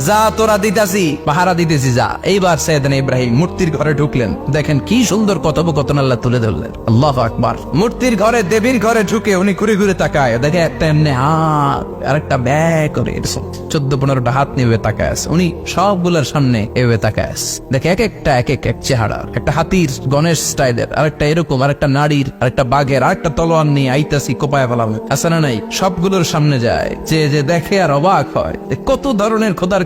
যা তোরা দিতাছি, পাহারা দিতেছি যা। এইবার সৈয়দিন ইব্রাহিম মূর্তির ঘরে ঢুকলেন। দেখেন কি সুন্দর কথোপকথন আল্লাহ তুলে ধরলেন। আল্লাহ আকবার। মূর্তির ঘরে, দেবীর ঘরে ঢুকে উনি ঘুরে ঘুরে তাকায়। দেখে একটা এমনি হাত আর ব্যাগ করে চোদ্দ পনেরোটা হাত নিয়ে তাকায় আছে। উনি সবগুলোর সামনে এভাবে তাকায় আছে। দেখে এক একটা, এক এক এক চেহারা। একটা হাতির গণেশ স্টাইলের, আরেকটা এরকম, আরেকটা নারীর, আরেকটা বাঘের, আরেকটা তলোয়ার নিয়ে আইতাছি, কোপায় ফেলাম। আছে না নাই? সবগুলোর সামনে যায়। যে যে দেখে আর অবাক হয়। কত ধরনের খোদার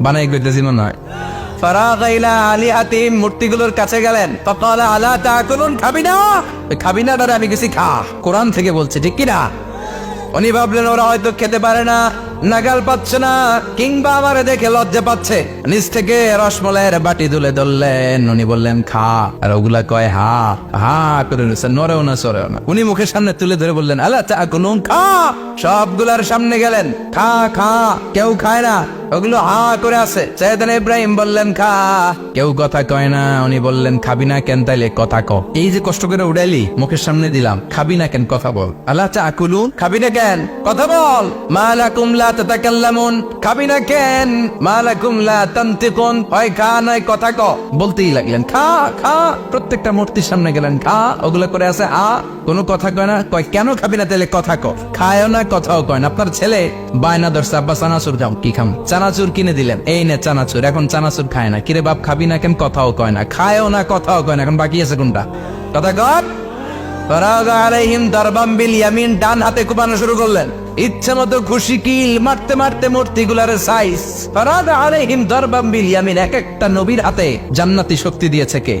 বানাই কইতেছি মনে হয় মূর্তিগুলোর কাছে গেলেন। আলা খাবি না আমি খা। কোরআন থেকে ঠিক কি না উনি ভাবলেন, ওরা হয়তো খেতে পারে না, নাগাল পাচ্ছে না, কিংবা আমারে দেখে লজ্জা পাচ্ছে। থেকে রসমলাইয়ের বাটি তুলে ধরলেন। উনি বললেন, খা। আর ওগুলা কয়, হা হা করে নরেও না, সরেও না। উনি মুখের সামনে তুলে ধরে বললেন আল্লাহ চা খা। সবগুলার সামনে গেলেন, খা খা। কেউ খায় না। ওগুলো হা করে আছে। সৈয়দান ইব্রাহিম বললেন, খা। কেউ কথা কয় না, উনি বললেন, খাবি না কেন তাইলে কথা ক। এই যে কষ্ট করে উড়াইলি, মুখের সামনে দিলাম, খাবি না কেন কথা বল। আল্লাহ চা আকুলুন? খাবি না কেন? কথা বল। মালাকুম লা তাতাকাল্লামুন? খাবি না কেন? মালাকুম লা তানতিকুন? হয়, খা, নয়, কথা ক। বলতেই লাগলেন, খা খা। প্রত্যেকটা মূর্তির সামনে গেলেন, খা। ওগুলো করে আছে, আ। কোনো কথা কয় না, কয়, কেন খাবি না তাহলে কথা ক? খায়ও না, কথাও কয় না। আপনার ছেলে? বায়না ধরছে আব্বা চানাচুর খাও কি খাম? চানাচুর কিনে দিলেন। এই নে চানাচুর, এখন চানাচুর খায় না। কিরে বাপ, খাবি না কেন? কথাও কয় না। খায়ও না, কথাও কয় না। এখন বাকি আছে কোনটা? কথা কর। জান্নাতি শক্তি দিয়েছে কে?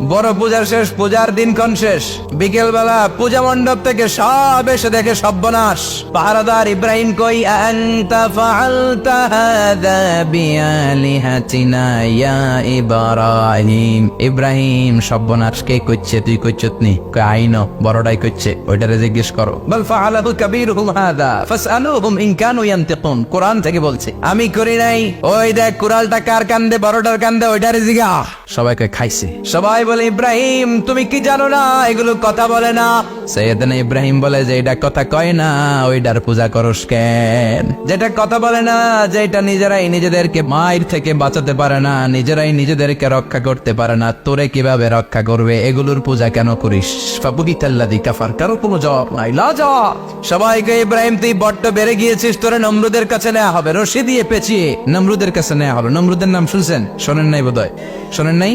বড় পূজার শেষ, পূজার দিনক্ষণ শেষ। বিকেল বেলা পূজা মণ্ডপ থেকে সব এসে দেখে সব্যনাশ পাহারাদার ইব্রাহিম কই, আনতা ফাআলতা হাদা বিআলিহাতিনা ইয়া ইব্রাহিম? ইব্রাহিম সব্যনাশ কে কইছে তুই কইছত নি? কই আইনো বড়টাই কইছে ওইটারে জিজ্ঞেস করো। বল ফাআলাহু কাবীরুহুম হাদা ফাসআলুহুম ইন কানু ইয়ানতিকুন। কোরআন থেকে বলছে, আমি করি নাই। ওই দেখ কুরালটা কার কান্দে, বড়টার কান্দে, ওইটারে জিগা। সবাই কয় খাইছে। সবাই বলে ইব্রাহিম, তুমি কি জানো না? এগুলো কথা বলে না। সৈয়দনা ইব্রাহিম বলে যে এটা কথা কয় না ওইটার পূজা করস কেন? যেটা কথা বলে না, যেটা নিজেরাই নিজেদেরকে মায়ের থেকে বাঁচাতে পারে না, নিজেরাই নিজেদেরকে রক্ষা করতে পারে না, তোরে কীভাবে রক্ষা করবে? এগুলোর পূজা কেন করিস? ফাবুহিতাল্লাদি কাফার, কারও কোনো জবাব নাই। লা জবাব সবাইকে ইব্রাহিম, তুই বড্ড বেড়ে গিয়েছিস, তোরে নমরুদের কাছে নেওয়া হবে। রশি দিয়ে পেঁচিয়ে নমরুদের কাছে নেওয়া হলো নমরুদের নাম শুনছেন? শোনেন নাই বোধহয়? শোনেন নাই?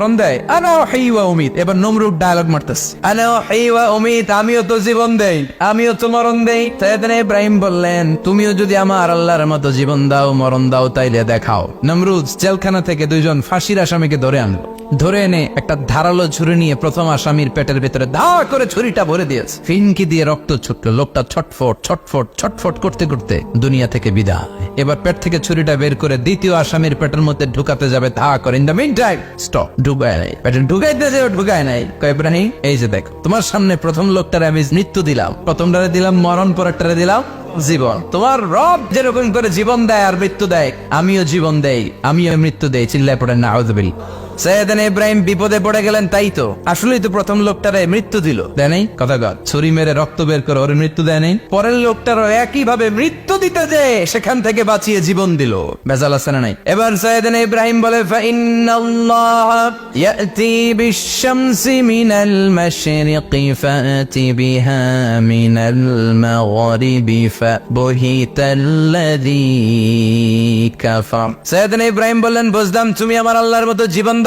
মরণ দেয়। আনা হাই ওয়া উমিত। এবার নমরুদ ডায়ালগ মারতেছে। আনা হাই ওয়া উমিত, আমিও তো জীবন দেই। আমিও তো মরণ দেই। সৈয়দিন ইব্রাহিম বললেন, তুমিও যদি আমার আল্লাহর মতো জীবন দাও, মরণ দাও, তাইলে দেখাও। নমরুদ জেলখানা থেকে দুইজন ফাঁসির আসামিকে ধরে আনলো। ধরে এনে একটা ধারালো ছুরি নিয়ে প্রথম আসামির পেটের ভেতরে ধা করে ছুরিটা ভরে দিয়েছে। ফিনকি দিয়ে রক্ত ছুটলো। লোকটা ছটফট ছটফট ছটফট করতে করতে দুনিয়া থেকে বিদায়। এবার পেট থেকে ছুরিটা বের করে দ্বিতীয় আসামির পেটের মধ্যে ঢুকাতে যাবে ধা করে। In the mean time stop ঢুকায় নাই। পেটে ঢুকাইতে যে ঢুকায় নাই। কয় এই যে দেখো, তোমার সামনে প্রথম লোকটারে আমি মৃত্যু দিলাম। প্রথমটারে দিলাম মরণ, পরেরটারে দিলাম জীবন। তোমার রব যেরকম করে জীবন দেয় আর মৃত্যু দেয়, আমিও জীবন দেই, আমিও মৃত্যু দেই, চিল্লায় পড়ে না আউযবিল সৈয়দান ইব্রাহিম বিপদে পড়ে গেলেন, তাই তো। আসলেই তো প্রথম লোকটারে মৃত্যু দিল। দেয় কথা গদ ছুরি মেরে রক্ত বের করে ওর মৃত্যু দেয় পরের লোকটারও একই ভাবে মৃত্যু দিতে যে সেখান থেকে বাঁচিয়ে জীবন দিল। বেজাল আছে নাই? এবার সৈয়দান ইব্রাহিম বলে, ফাইন্নাল্লাহ ইয়াতি বিশ-শামসি মিনাল মাশরিকি ফাতি বিহা মিনাল মাগরিবি ফাবহিতাল্লাযী কাফার। সৈয়দান ইব্রাহিম বললেন, বুঝলাম তুমি আমার আল্লাহর মতো জীবন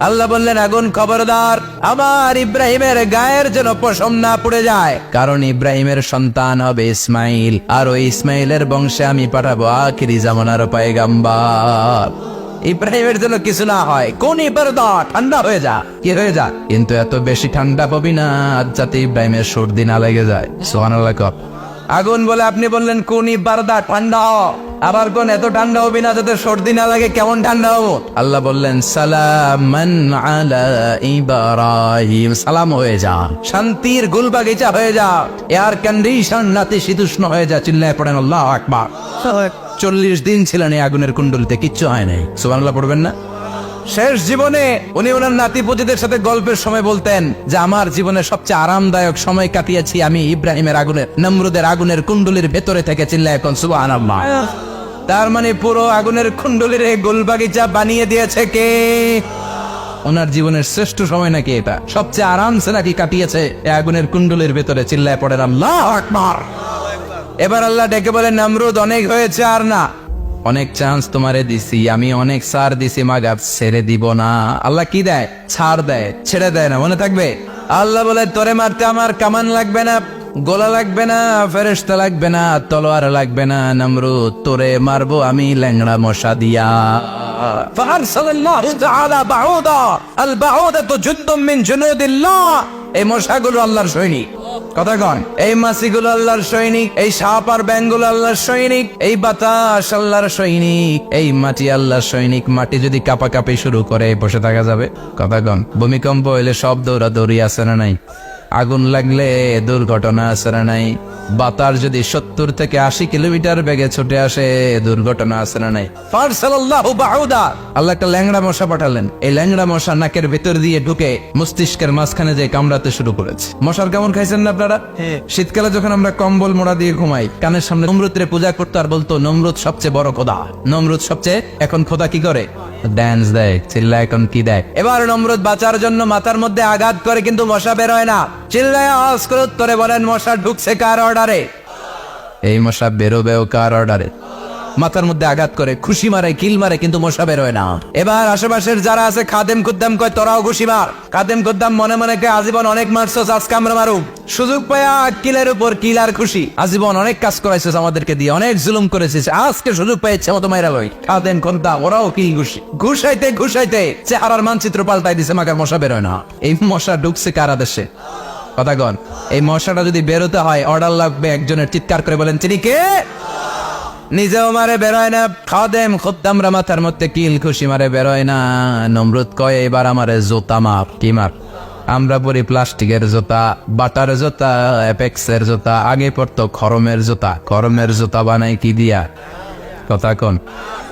আল্লাহ বললেন, আগুন খবরদার, আমার ইব্রাহিমের গায়ের যেন পশম না পড়ে যায়। কারণ ইব্রাহিমের সন্তান হবে ইসমাইল, আর ওই ইসমাইলের বংশে আমি পাঠাবো আখিরি জামানার পায়গাম্বার। ইব্রাহিমের জন্য কিছু না হয়, কোন ঠান্ডা হয়ে যা। কি হয়ে যা? কিন্তু এত বেশি ঠান্ডা পাবি না যাতে ইব্রাহিমের সর্দি না লেগে যায়। কর। আগুন বলে আপনি বললেন, কোন ইবারদা ঠান্ডা। আবার কোন এত ঠান্ডা হবি না যাতে সর্দি না লাগে কেমন ঠান্ডা হব? আল্লাহ বললেন সালামান আলা ইব্রাহিম। সালাম হয়ে যা শান্তির গুল বাগিচা হয়ে যা এয়ার কন্ডিশন নাতি শীতুষ্ণ হয়ে যা চিল্লায় পড়েন আল্লাহ আকবার। চল্লিশ দিন ছিলেন এই আগুনের কুণ্ডলিতে কিচ্ছু হয় নাই। সুবান পড়বেন না? শেষ জীবনে উনি ওনার নাতিপুতিদের সাথে গল্পের সময় বলতেন যে, আমার জীবনে সবচেয়ে আরামদায়ক সময় কাটিয়েছি আমি ইব্রাহিমের আগুনের নমরুদের আগুনের কুণ্ডলির ভেতরে থেকে চিল্লায় এখন, সুবহানাল্লাহ। তার মানে পুরো আগুনের কুণ্ডলির এই গোলবাগিচা বানিয়ে দিয়েছে কে? ওনার জীবনের শ্রেষ্ঠ সময় নাকি এটা? সবচেয়ে আরামসে নাকি কাটিয়েছে আগুনের কুণ্ডলির ভেতরে, চিল্লায় পড়েন, আল্লাহ আকবার। এবার আল্লাহ ডেকে বলে নামরুদ অনেক হয়েছে আর না। অনেক চান্স তোমারে দিছি আমি অনেক সার দিছি মাগাব ছেড়ে দিব না আল্লাহ কি দেয় ছাড় দেয় ছেড়ে দেয় না মনে থাকবে আল্লাহ বলে তোরে মারতে আমার কামান লাগবে না গোলা লাগবে না ফেরেশতা লাগবে না তলোয়ার লাগবে না নমরুদ তোরে মারবো আমি ল্যাংড়া মশা দিয়া فأرسل الله تعالى بعوضا البعوضة جند من جنود الله এই মশাগুলো আল্লাহর সৈনিক কথা কন এই মাসিগুলো আল্লাহর সৈনিক, এই সাপ আর ব্যাঙ্গুল আল্লাহর সৈনিক, এই বাতাস আল্লাহর সৈনিক, এই মাটি আল্লাহর সৈনিক, মাটি যদি কাপাকাপি শুরু করে, বসে থাকা যাবে? কথা কন ভূমিকম্প হইলে সব দৌড়াদৌড়ি আছে না নাই? আগুন লাগলে দুর্ঘটনা না নাই। বাতার যদি সত্তর থেকে আশি কিলোমিটার বেগে ছুটে আসে দুর্ঘটনা না নাই। আল্লাহ একটা ল্যাংড়া মশা পাঠালেন। এই ল্যাংড়া মশা নাকের ভেতর দিয়ে ঢুকে মস্তিষ্কের মাঝখানে যে কামড়াতে শুরু করেছে। মশার কেমন খাইছেন না আপনারা? শীতকালে যখন আমরা কম্বল মোড়া দিয়ে ঘুমাই কানের সামনে নমরুদের পূজা করতো আর বলতো নমরুদ সবচেয়ে বড় খোদা। নমরুদ সবচেয়ে এখন খোদা কি করে? ড্যান্স দেয় চিল্লা এখন কি দেয়? এবার নমরুদ বাঁচার জন্য মাথার মধ্যে আঘাত করে কিন্তু মশা বেরোয় না। চিল্লায় উত্তরে বলেন, মশা ঢুকছে কার অর্ডারে? এই মশা বেরোবেও কার অর্ডারে? মাথার মধ্যে আঘাত করে, খুশি মারে, কিল মারে, কিন্তু মশা বেরোয় না। এবার আশেপাশের যারা আছে, খাদেম খুদ্দাম কয়, তোরাও খুশি মার। খাদেম খুদ্দাম মনে মনে কয়, আজীবন অনেক মারছস, আজকে আমরা মারুম। সুযোগ কিলের উপর কিল আর খুশি। আজীবন অনেক কাজ করাইছিস আমাদেরকে দিয়ে, অনেক জুলুম করেছিস। আজকে সুযোগ মতো মাইরা লই। খাদেম খুদ্দাম, ওরাও কিল খুশি। ঘুষাইতে ঘুষাইতে, চেহারার মানচিত্র পাল্টাই দিছে মাকার মশা বেরোয় না। এই মশা ঢুকছে কারা দেশে কথাগণ এই মশাটা যদি বেরোতে হয় অর্ডার লাগবে একজনের। চিৎকার করে বলেন তিনি কে? নিজেও মারে বেরোয় না। খাদেম খুদ্দামরা মাথার মধ্যে কিল খুশি মারে বেরোয় না। নমরুদ কয়, এবার আমারে জোতা মাপ, কি মাপ? আমরা পরি প্লাস্টিকের জোতা, বাটার জুতা, অ্যাপেক্সের জোতা, আগে পড়তো খরমের জোতা। খরমের জোতা বানাই কি দিয়া? কথা কোন।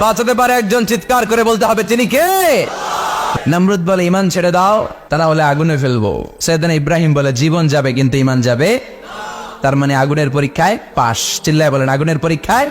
বাঁচাতে পারে একজন চিৎকার করে বলতে হবে, তিনি কে? নমরুদ বলে, ইমান ছেড়ে দাও তারা হলে আগুনে ফেলব। সেদিন ইব্রাহিম বলে, জীবন যাবে, কিন্তু ইমান যাবে। তার মানে আগুনের পরীক্ষায় পাশ। চিল্লায় বলেন, আগুনের পরীক্ষায়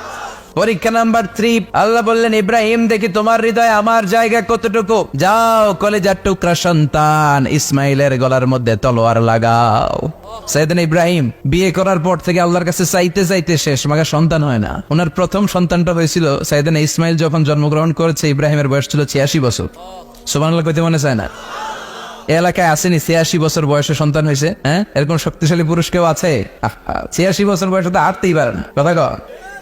পরীক্ষা নাম্বার থ্রি আল্লাহ বললেন, ইব্রাহিম, দেখি তোমার হৃদয়ে আমার জায়গা কতটুকু? যাও, কলেজার টুকরা সন্তান, ইসমাইলের গলার মধ্যে তলোয়ার লাগাও। সাইদিন ইব্রাহিম, বিয়ে করার পর থেকে আল্লাহর কাছে চাইতে চাইতে শেষ মাকে সন্তান হয় না। ওনার প্রথম সন্তানটা হয়েছিল সাইদিন ইসমাইল, যখন জন্মগ্রহণ করেছে, ইব্রাহিমের বয়স ছিল ছিয়াশি বছর। সুবহানাল্লাহ, কইতে মনে চায় না? এলাকায় আসেনি, ছিয়াশি বছর বয়সে সন্তান হয়েছে হ্যাঁ? এরকম শক্তিশালী পুরুষ কেউ আছে? ছিয়াশি বছর বয়সে তো হাঁটতেই পারে না। কথা কর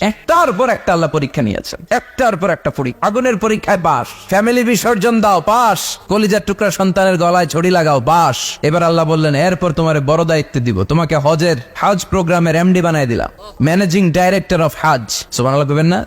একটার পর একটা আল্লাহ পরীক্ষা নিয়েছেন। একটার পর একটা পরীক্ষা। আগুনের পরীক্ষায় বাস। ফ্যামিলি বিসর্জন দাও পাস কলিজার টুকরা সন্তানের গলায় ছড়ি লাগাও, বাস। এবার আল্লাহ বললেন, এরপর তোমার বড় দায়িত্ব দিব। তোমাকে হজের হাজ প্রোগ্রামের এমডি বানাই দিলাম। ম্যানেজিং ডাইরেক্টর অফ হাজ সোমান আল্লাহ না?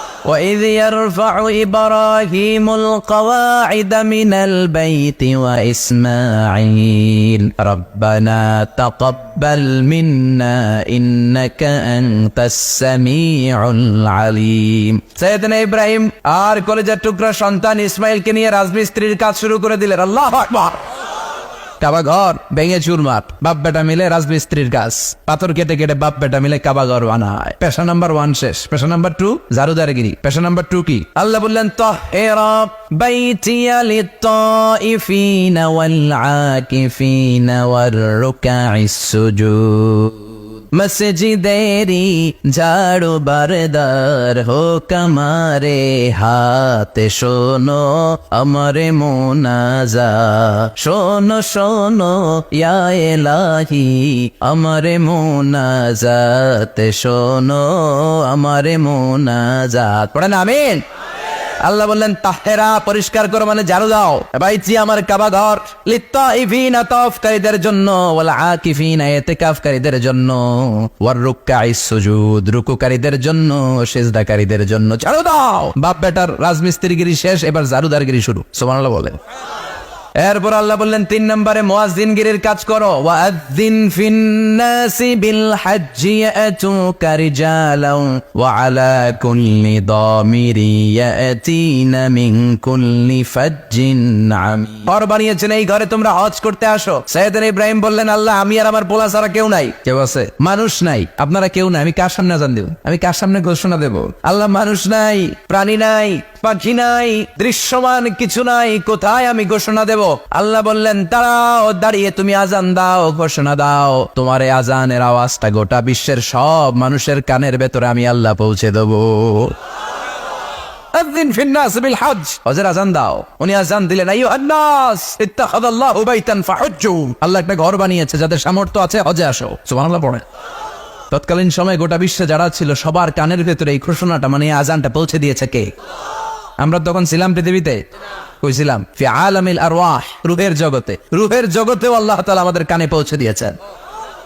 وإذ يرفع إبراهيم القواعد من البيت وإسماعيل ربنا تقبل منا إنك أنت السميع العليم سيدنا إبراهيم আর কলেজের টুকরা সন্তান ইসমাইলকে নিয়ে রাজমিস্ত্রির কাজ শুরু করে দিলেন আল্লাহ আকবার কাবা ঘর, ভেঙে চুরমার। বাপ বেটা মিলে রাজমিস্ত্রির কাজ। পাথর কেটে কেটে বাপ বেটা মিলে কাবা ঘর বানায়। পেশা নাম্বার ওয়ান শেষ। পেশা নাম্বার টু জারুদারগিরি। পেশা নাম্বার টু কি? আল্লাহ বললেন তো ওয়াল আকিফিন ওয়ার রুকাইস সুজুদ। মসজিদেরি ঝাড়ু বারদার হো কমারে হাতে। শোনো আমারে মোনাজা, শোনো শোনো, ইয়া এলাহি, আমারে মোনাজাত। শোনো আমারে মোনাজাত। পড়েন, আমিন। আল্লাহ বললেন, তাহেরা, পরিষ্কার করো মানে ঝাড়ু দাও। বাইচি আমার কাবা ঘর জন্য আকিফিন জন্য, ওয়ার সুজুদ, রুকুকারীদের জন্য, সেজদাকারীদের জন্য। ঝাড়ু দাও! বাপ বেটার রাজমিস্ত্রিগিরি শেষ, এবার ঝাড়ুদারগিরি শুরু। সুবহানাল্লাহ বলেন। এরপর আল্লাহ বললেন তিন নম্বরে মুয়াজ্জিনগিরির কাজ করো। ওয়াজ্জিন ফিন্নাসি বিল হাজ্জি ইয়াতুকা রিজালান ওয়া আলা কুল্লি দামিরি ইয়াতিনা মিন কুল্লি ফাজ্জিন আমিম ঘর বানিয়েছেন এই ঘরে তোমরা হজ করতে আসো। সাইয়েদনা ইব্রাহিম বললেন আল্লাহ আমি আর আমার পোলা ছাড়া কেউ নাই। কেউ আছে? মানুষ নাই। আপনারা কেউ নাই আমি কার সামনে আজান দেব? আমি কার সামনে ঘোষণা দেব? আল্লাহ মানুষ নাই প্রাণী নাই। পাখি নাই, দৃশ্যমান কিছু নাই, কোথায় আমি ঘোষণা দেব? আল্লাহ বললেন তারাও দাঁড়িয়ে তুমি আজান দাও, ঘোষণা দাও। তোমার এই আজানের আওয়াজটা গোটা বিশ্বের সব মানুষের কানের ভেতরে আমি আল্লাহ পৌঁছে দেবো। বিল আজান দাও। উনি আজান দিলেন আল্লাহ একটা ঘর বানিয়েছে, যাদের সামর্থ্য আছে আসো। পড়ে তৎকালীন সময় গোটা বিশ্বে যারা ছিল, সবার কানের ভেতরে এই ঘোষণাটা মানে আজানটা পৌঁছে দিয়েছে কে? আমরা তখন ছিলাম পৃথিবীতে? কইছিলাম ফি আলামিল আরওয়াহ, রুহের জগতে। রুহের জগতেও আল্লাহ তাআলা আমাদের কানে পৌঁছে দিয়েছেন।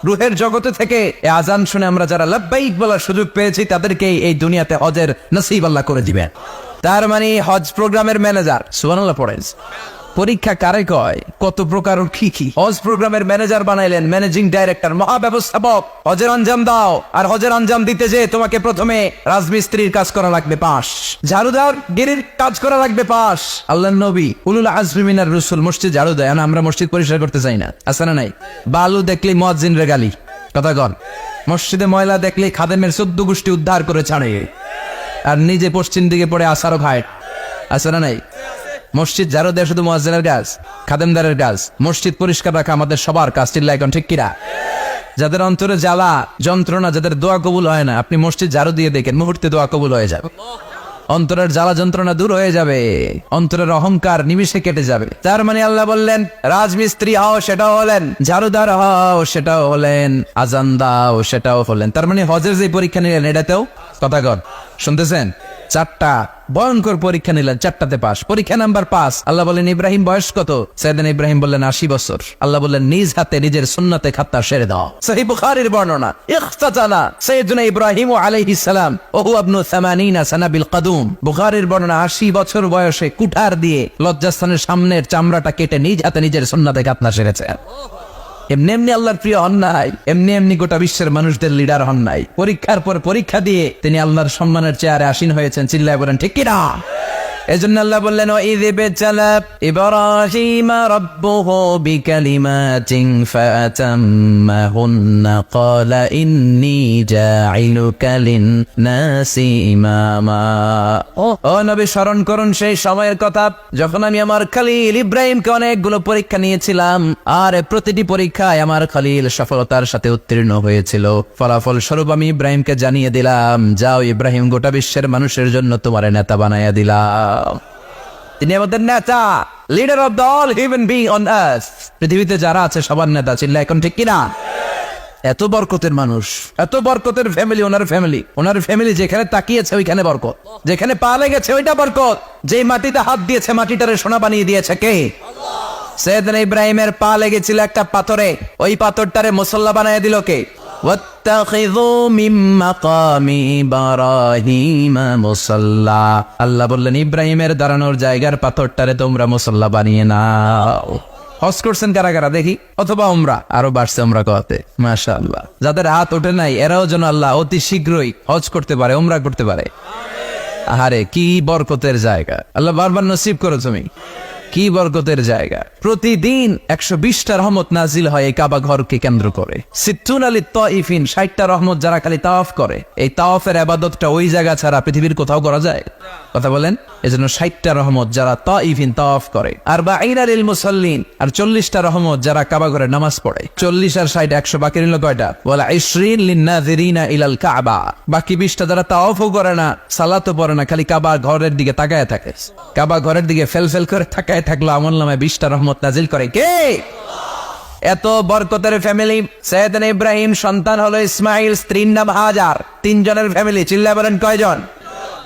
রুহের জগতে থেকে এই আজান শুনে আমরা যারা লাব্বাইক বলার সুযোগ পেয়েছি তাদেরকে এই দুনিয়াতে হজের নসিব আল্লাহ করে দিবেন। তার মানে হজ প্রোগ্রামের ম্যানেজার, সুবহানাল্লাহ পড়েন। পরীক্ষা কারে কয়? কত প্রকার কি কি? হজ প্রোগ্রামের ম্যানেজার বানাইলেন, ম্যানেজিং ডাইরেক্টর, মহাব্যবস্থাপক। হজের আঞ্জাম দাও, আর হজের আঞ্জাম দিতে যে তোমাকে প্রথমে রাজমিস্ত্রির কাজ করা লাগবে পাশ ঝাড়ুদার গিরির কাজ করা লাগবে পাশ আল্লাহ নবী উলুল আজমিনার রসুল মসজিদ ঝাড়ু দেয় না আমরা মসজিদ পরিষ্কার করতে চাই না। আছে না নাই? বালু দেখলি মজ্জিন রেগালি কথা কন। মসজিদে ময়লা দেখলে খাদেমের চোদ্দ গোষ্ঠী উদ্ধার করে ছাড়ে। আর নিজে পশ্চিম দিকে পড়ে আসারও খায় আছে না নাই? মসজিদ যারো দেয় শুধু মোয়াজ্জেনের কাজ, খাদেমদারের কাজ। মসজিদ পরিষ্কার রাখা আমাদের সবার কাজ, চিল্লা এখন ঠিক কিরা যাদের অন্তরে জ্বালা, যন্ত্রণা, যাদের দোয়া কবুল হয় না, আপনি মসজিদ জারো দিয়ে দেখেন, মুহূর্তে দোয়া কবুল হয়ে যাবে। অন্তরের জ্বালা, যন্ত্রণা দূর হয়ে যাবে। অন্তরের অহংকার নিমিশে কেটে যাবে। তার মানে আল্লাহ বললেন, রাজমিস্ত্রি হও, সেটাও হলেন। ঝাড়ুদার হও, সেটাও হলেন। আজান দাও, সেটাও হলেন। তার মানে হজের যে পরীক্ষা নিলেন, এটাতেও কথা কর শুনতেছেন? চারটা ভয়ঙ্কর পরীক্ষা নিলেন, চারটাতে পাস। পরীক্ষা নাম্বার পাস আল্লাহ বলেন, ইব্রাহিম, বয়স কত? সৈয়দিন ইব্রাহিম বললেন, আশি বছর। আল্লাহ বললেন, নিজ হাতে নিজের সুন্নতে খাত্তা সেরে দাও। সহি বুখারীর বর্ণনা ইখতাতানা ইব্রাহিম সালাম, ওহু আবনু 80 সানা বিল কাদুম। বুখারীর বর্ণনা, আশি বছর বয়সে কুঠার দিয়ে লজ্জাস্থানের সামনের চামড়াটা কেটে নিজ হাতে নিজের সুন্নতে খাত্তা সেরেছে। এমনি এমনি আল্লাহর প্রিয় হন নাই, এমনি এমনি গোটা বিশ্বের মানুষদের লিডার হন নাই। পরীক্ষার পর পরীক্ষা দিয়ে তিনি আল্লাহর সম্মানের চেয়ারে আসীন হয়েছেন, চিল্লায় বলেন, ঠিক কিনা এজন্য আল্লাহ বললেন ও ইদ বেচালা, ইব্রাহিম রাব্বুহু বিকালিমাতিন ফাতাম্মাহুন্না ক্বালা ইন্নী জাইলুকা লিন-নাসি ইমামা। ও নবী, স্মরণ করুন সেই সময়ের কথা, যখন আমি আমার খলিল ইব্রাহিমকে অনেকগুলো পরীক্ষা নিয়েছিলাম, আর প্রতিটি পরীক্ষায় আমার খলিল সফলতার সাথে উত্তীর্ণ হয়েছিল। ফলাফল স্বরূপ আমি ইব্রাহিমকে জানিয়ে দিলাম, যাও ইব্রাহিম, গোটা বিশ্বের মানুষের জন্য তোমার নেতা বানাইয়া দিলাম। তিনি আমাদের নেতা leader of the all human being on earth পৃথিবীতে যারা আছে, সবার নেতা চিল্লা এখন ঠিক কিনা? এত বরকতের মানুষ, এত বরকতের ফ্যামিলি ওনার ফ্যামিলি ওনার ফ্যামিলি যেখানে তাকিয়েছে, ওইখানে বরকত। যেখানে পা লেগেছে, ওইটা বরকত। যেই মাটিতে হাত দিয়েছে, মাটিটারে সোনা বানিয়ে দিয়েছে কে? সৈয়দনা ইব্রাহিমের পা লেগেছিল একটা পাথরে। ওই পাথরটারে মুসল্লা বানায় দিল কে? আল্লাহ বললেন, ইব্রাহিমের দাঁড়ানোর জায়গার পাথরটারে তোমরা মুসল্লা বানিয়ে নাও। হজ করছেন কারা কারা? দেখি। অথবা আমরা আরও বাড়ছে আমরা কতে মাসা আল্লাহ যাদের হাত ওঠে নাই, এরাও যেন আল্লাহ অতি শীঘ্রই হজ করতে পারে ওমরা করতে পারে। আহারে, কি বরকতের জায়গা। আল্লাহ বারবার নসিব করো তুমি। কি বরকতের জায়গা। প্রতিদিন একশো বিশটা রহমত নাজিল হয় এই কাবা ঘরকে কেন্দ্র করে। সিদ্ধুন আলী তফিন ষাটটা রহমত যারা খালি তাওয়াফ করে। এই তাওয়াফের আবাদতটা ওই জায়গা ছাড়া পৃথিবীর কোথাও করা যায়? কথা বলেন। এজন্য ষাটটা রহমত যারা তইফিন তাওয়াফ করে। আর বা আইনারিল মুসল্লিন, আর চল্লিশটা রহমত যারা কাবা ঘরে নামাজ পড়ে। চল্লিশ আর ষাট একশো বাকি রইল কয়টা? বলে ইশরিন লিন্নাযিরিনা ইলাল কাবা। বাকি বিশটা যারা তাওয়াফও করে না, সালাতও পড়ে না, খালি কাবা ঘরের দিকে তাকায় থাকে। কাবা ঘরের দিকে ফেল ফেল করে তাকায় থাকল, আমল নামে বিশটা রহমত নাজিল করে। কে? এত বরকতের ফ্যামিলি সৈয়দন ইব্রাহিম, সন্তান হলো ইসমাইল, স্ত্রীর নাম হাজার। তিনজনের ফ্যামিলি চিল্লা বলেন কয়জন?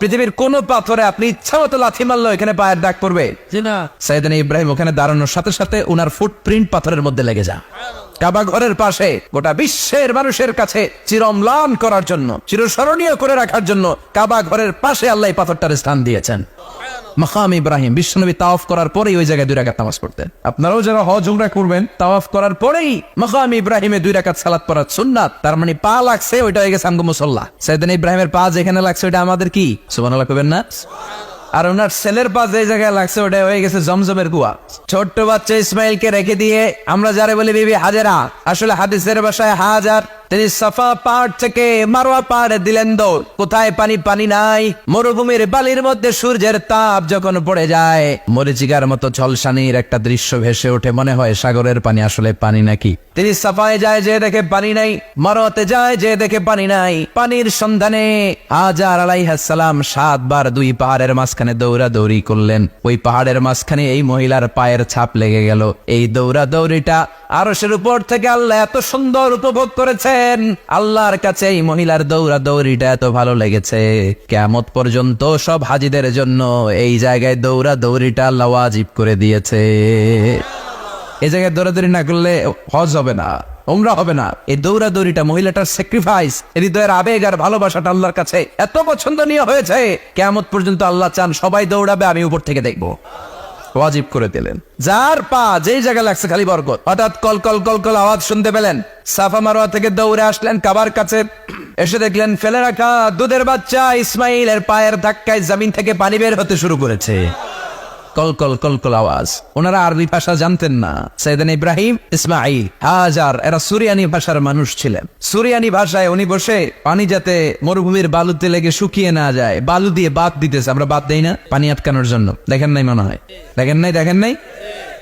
পৃথিবীর কোন পাথরে আপনি ইচ্ছা মতো লাথি মারলো এখানে পায়ের দাগ পড়বে। সাইদান ইব্রাহিম ওখানে দাঁড়ানোর সাথে সাথে ওনার ফুটপ্রিন্ট পাথরের মধ্যে লেগে যা কাবা ঘরের পাশে গোটা বিশ্বের মানুষের কাছে চিরম্লান করার জন্য, চিরস্মরণীয় করে রাখার জন্য কাবা ঘরের পাশে আল্লাহ পাথরটার স্থান দিয়েছেন। ইব্রাহিম, বিশ্বনবী তাওয়াফ করার পরেই ওই জায়গায় দুই রাকাত নামাজ পড়তেন। আপনারাও যারা হজ করবেন, তাওয়াফ করার পরেই মাকাম ইব্রাহিমে দুই রাকাত সালাত পড়ার সুন্নাত, তার মানে পা লাগছে, ওইটা হয়ে গেছে আমগো মুসল্লা। সাইদান ইব্রাহিমের পা যেখানে লাগছে, ওইটা আমাদের কি? সুবহানাল্লাহ কবেন না? আর ওনার ছেলের পা যে জায়গায় লাগছে ওটা হয়ে গেছে জমজমের কুয়া। ছোট্ট বাচ্চা ইসমাইলকে রেখে দিয়ে আমরা যারা বলি, বিবি হাজারা। আসলে হাদিসের বাসায় হাজার তিনি সাফা পাহাড় থেকে মারোয়া পাহাড়ে দিলেন দৌড়। কোথায় পানি? পানি নাই। মরুভূমির বালির মধ্যে সূর্যের তাপ যখন পড়ে যায়, মরিচিকার মতো ঝলসানির একটা দৃশ্য ভেসে ওঠে। মনে হয় সাগরের পানি আসলে পানি নাকি? তিনি সাফায় যায় যে দেখে পানি নাই। মারোয়াতে যায় যে দেখে পানি নাই। পানির সন্ধানে হাজার আলাইহাসালাম সাতবার দুই পাহাড়ের মাঝখানে দৌড়া দৌড়ি করলেন। ওই পাহাড়ের মাঝখানে এই মহিলার পায়ের ছাপ লেগে গেল। এই দৌড়া দৌড়িটা আরশের উপর থেকে আল্লাহ এত সুন্দর উপভোগ করেছেন আল্লাহর কাছে এই মহিলার দৌড়া দৌড়িটা এত ভালো লেগেছে। কেমত পর্যন্ত সব হাজিদের জন্য এই জায়গায় দৌড়া দৌড়িটা আল্লাহ ওয়াজিব করে দিয়েছে। এই জায়গায় দৌড়াদৌড়ি না করলে হজ হবে না ওমরা হবে না। এই দৌড়াদৌড়িটা মহিলাটার স্যাক্রিফাইস হৃদয়ের আবেগ আর ভালোবাসাটা আল্লাহর কাছে এত পছন্দনীয় হয়েছে। কেমত পর্যন্ত আল্লাহ চান সবাই দৌড়াবে, আমি উপর থেকে দেখব। ওয়াজিব করে দিলেন। যার পা যেই জায়গায় লাগছে খালি বরকত। হঠাৎ কল কল কল কল আওয়াজ শুনতে পেলেন। সাফা মারোয়া থেকে দৌড়ে আসলেন কাবার কাছে। এসে দেখলেন ফেলে রাখা দুধের বাচ্চা ইসমাইলের পায়ের ধাক্কায় জমিন থেকে পানি বের হতে শুরু করেছে। কল কল কল কল আওয়াজ। ওনারা আরবি ভাষা জানতেন না। সৈদান ইব্রাহিম ইসমাইল হাজার, এরা সুরিয়ানি ভাষার মানুষ ছিলেন। সুরিয়ানি ভাষায় উনি বসে পানি যাতে মরুভূমির বালুতে লেগে শুকিয়ে না যায়, বালু দিয়ে বাদ দিতেছে। আমরা বাদ দেই না, পানি আটকানোর জন্য। দেখেন নাই মনে হয়? দেখেন নাই দেখেন নাই?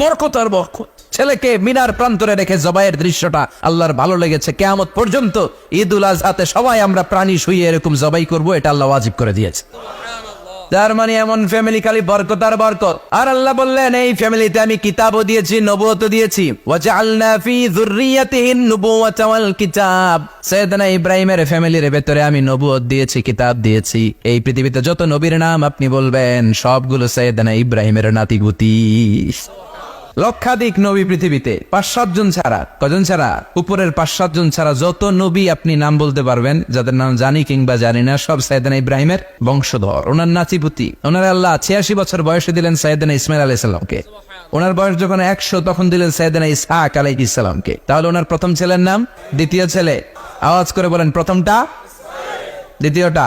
বরকত আর বরকত। ছেলেকে মিনার প্রান্তরে রেখে জবাইয়ের দৃশ্যটা আল্লাহর ভালো লেগেছে। কেয়ামত পর্যন্ত ঈদ উল আজহাতে সবাই আমরা প্রাণী শুয়ে এরকম জবাই করব, এটা আল্লাহ ওয়াজিব করে দিয়েছে। তার মানে এমন ফ্যামিলি খালি বরকত আর বরকত। আর আল্লাহ বললেন, এই ফ্যামিলিতে আমি কিতাবও দিয়েছি নবুয়ত দিয়েছি। ফি ওয়াল কিতাব। সাইয়েদনা ইব্রাহিমের ফ্যামিলির ভেতরে আমি নবুয়ত দিয়েছি, কিতাব দিয়েছি। এই পৃথিবীতে যত নবীর নাম আপনি বলবেন, সবগুলো সাইয়েদনা ইব্রাহিমের নাতিগুতি লক্ষাধিক নবী পৃথিবীতে পাঁচ সাতজন ছাড়া কজন ছাড়া? উপরের পাঁচ সাতজন ছাড়া যত নবী আপনি নাম বলতে পারবেন, যাদের নাম জানি কিংবা জানি না, সব সাইদানা ইব্রাহিমের বংশধর। ওনার নাচিপুতি ওনার আল্লাহ ছিয়াশি বছর বয়সে দিলেন সাইদানা ইসমাইল আলাহ সাল্লামকে ওনার বয়স যখন একশো, তখন দিলেন সাইদানা ইসহাক আলাই ইসলামকে তাহলে ওনার প্রথম ছেলের নাম? দ্বিতীয় ছেলে? আওয়াজ করে বলেন, প্রথমটা? দ্বিতীয়টা?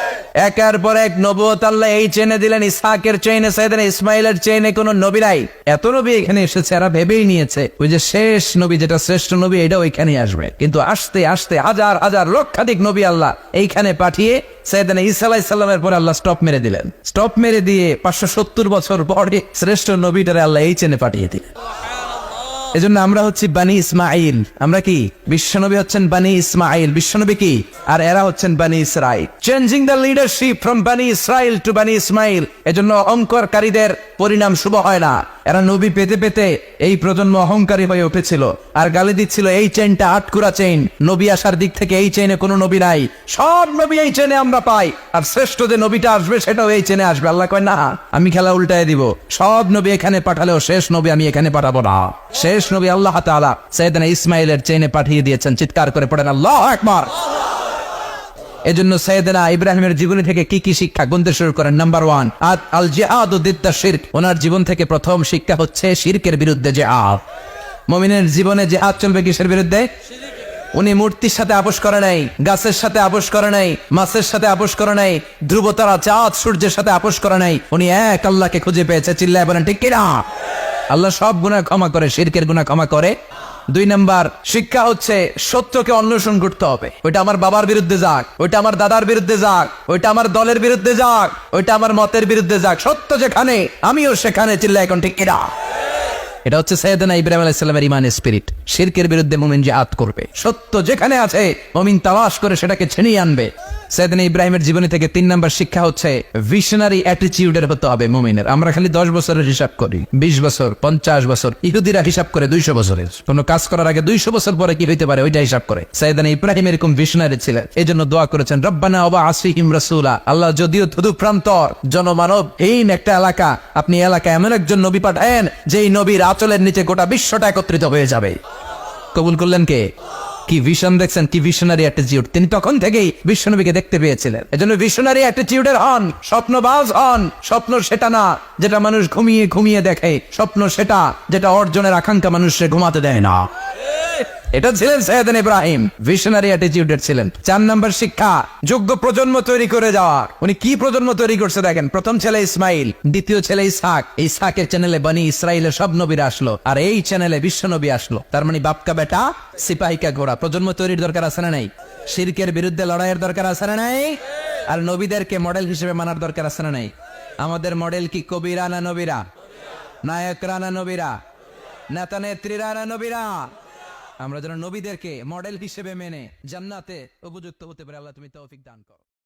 একের পর এক নবুয়ত আল্লাহ এই চেনে দিলেন, ইসহাকের চেইনে সাইদেন ইসমাইলের চেইনে কোন নবী নাই। এত নবী এখানে এসেছে, এরা ভেবেই নিয়েছে, ওই যে শেষ নবী, যেটা শ্রেষ্ঠ নবী, এটা ওইখানে আসবে। কিন্তু আসতে আসতে হাজার হাজার, লক্ষাধিক নবী আল্লাহ এইখানে পাঠিয়ে সৈয়দান ঈসা আলাইহিস সালামের পরে আল্লাহ স্টপ মেরে দিলেন। স্টপ মেরে দিয়ে পাঁচশো সত্তর বছর পরে শ্রেষ্ঠ নবীটারে আল্লাহ এই চেনে পাঠিয়ে দিলেন। এজন্য আমরা হচ্ছি বানী ইসমাইল আমরা কি? বিশ্বনবী হচ্ছেন বানী ইসমাইল বিশ্বনবী কি? আর এরা হচ্ছেন Bani Israel changing the leadership from Bani Israel to বানি ইসমাইল এজন্য অঙ্করকারীদের পরিণাম শুভ হয় না। এরা নবী পেতে পেতে এই প্রজন্ম অহংকারী হয়ে উঠেছিল। আর গালি দিচ্ছিল, এই চেইনটা আটকুরা চেইন নবী আসার দিক থেকে এই চেইনে কোনো নবী নাই। সব নবী এই চেনে আমরা পাই। আর শ্রেষ্ঠ যে নবীটা আসবে, সেটাও এই চেনে আসবে। আল্লাহ কয়, না, আমি খেলা উল্টায় দিব। সব নবী এখানে পাঠালেও শেষ নবী আমি এখানে পাঠাবো না। শেষ নবী আল্লাহ তাআলা সৈয়দনা ইসমাইলের চেইনে পাঠিয়ে দিয়েছেন। চিৎকার করে পড়েন, আল্লাহ একবার এজন্য সৈয়দনা ইব্রাহিমের জীবনী থেকে কি কি শিক্ষা গুনতে শুরু করেন? নাম্বার ওয়ান আদ আল জিহাদ দিদ্দা শিরক। ওনার জীবন থেকে প্রথম শিক্ষা হচ্ছে শিরকের বিরুদ্ধে জিহাদ। মমিনের জীবনে জিহাদ চলবে কিসের বিরুদ্ধে? উনি মূর্তির সাথে আপোষ করে নাই, গাছের সাথে আপোষ করে নাই, মাছের সাথে আপোষ করে নাই, ধ্রুবতারা চাঁদ, সূর্যের সাথে আপোষ করে নাই। উনি এক আল্লাহকে খুঁজে পেয়েছে, চিল্লায় বলেন, ঠিক কিনা? আল্লাহ সব গুণা ক্ষমা করে, শিরকের গুণা ক্ষমা করে দুই নাম্বার, শিক্ষা হচ্ছে সত্যকে অন্বেষণ করতে হবে। ওইটা আমার বাবার বিরুদ্ধে যাক, ওইটা আমার দাদার বিরুদ্ধে যাক, ওইটা আমার দলের বিরুদ্ধে যাক, ওইটা আমার মতের বিরুদ্ধে যাক। সত্য যেখানে, আমিও সেখানে চিল্লা এখন ঠিক কিনা এটা হচ্ছে সৈয়দনা ইব্রাহিম আলাইসাল্লামের ইমান স্পিরিট। শিরকের বিরুদ্ধে মুমিন জিহাদ করবে। সত্য যেখানে আছে, মুমিন তালাশ করে সেটাকে ছিনিয়ে আনবে। সৈয়দনা ইব্রাহিমের জীবনী থেকে তিন নাম্বার শিক্ষা হচ্ছে ভিশনারি অ্যাটিটিউডের হতে হবে মুমিনের। আমরা খালি দশ বছরের হিসাব করি, বিশ বছর, পঞ্চাশ বছর, ইহুদিরা হিসাব করে দুইশো বছরের। কোনো কাজ করার আগে দুইশো বছর পরে কি হইতে পারে? ওইটা হিসাব করে। সৈয়দনা ইব্রাহিম এরকম ভিশনারি ছিলেন। এই জন্য দোয়া করেছেন, রব্বানা অবা আসিহিম রসুলা। আল্লাহ যদিও থুদু প্রান্তর জনমানব, হীন একটা এলাকা। আপনি এলাকায় এমন একজন নবী পাঠায়েন, যেই নবীর আচলের নিচে গোটা বিশ্বটা একত্রিত হয়ে যাবে। কবুল করলেন কে? কি ভিশন দেখছেন? কি ভিশনারি অ্যাটিটিউড তিনি তখন থেকেই বিশ্বনবীকে দেখতে পেয়েছিলেন। এজন্য ভিশনারি অ্যাটিটিউডের হন, স্বপ্নবাজ হন, স্বপ্ন সেটা না, যেটা মানুষ ঘুমিয়ে ঘুমিয়ে দেখে। স্বপ্ন সেটা, যেটা অর্জনের আকাঙ্ক্ষা মানুষকে ঘুমাতে দেয় না। এটা ছিলেন সৈয়দান ইব্রাহিম ভিশনারি অ্যাটিটিউডের ছিলেন। চার নম্বর শিক্ষা, যোগ্য প্রজন্ম তৈরি করে যাওয়ার উনি কি প্রজন্ম তৈরি করছে দেখেন, প্রথম ছেলে ইসমাইল, দ্বিতীয় ছেলে ইসহাক। ইসহাকের চ্যানেলে বানি ইসরায়েলের সব নবীরা আসলো, আর এই চ্যানেলে বিশ্ব নবী আসলো। তার মানে বাপকা বেটা, সিপাহিকা ঘোড়া। প্রজন্ম তৈরির দরকার আছে না নাই? শিরকের বিরুদ্ধে লড়াইয়ের দরকার আছে না নাই? আর নবীদেরকে মডেল হিসেবে মানার দরকার আছে না নাই? আমাদের মডেল কি কবিরা না নবীরা? নায়করা না নবীরা? নেতা নেত্রীরা না নবীরা? আমরা যেন নবীদেরকে মডেল হিসেবে মেনে জান্নাতে উপযুক্ত হতে পারে আল্লাহ তুমি তৌফিক দান করো।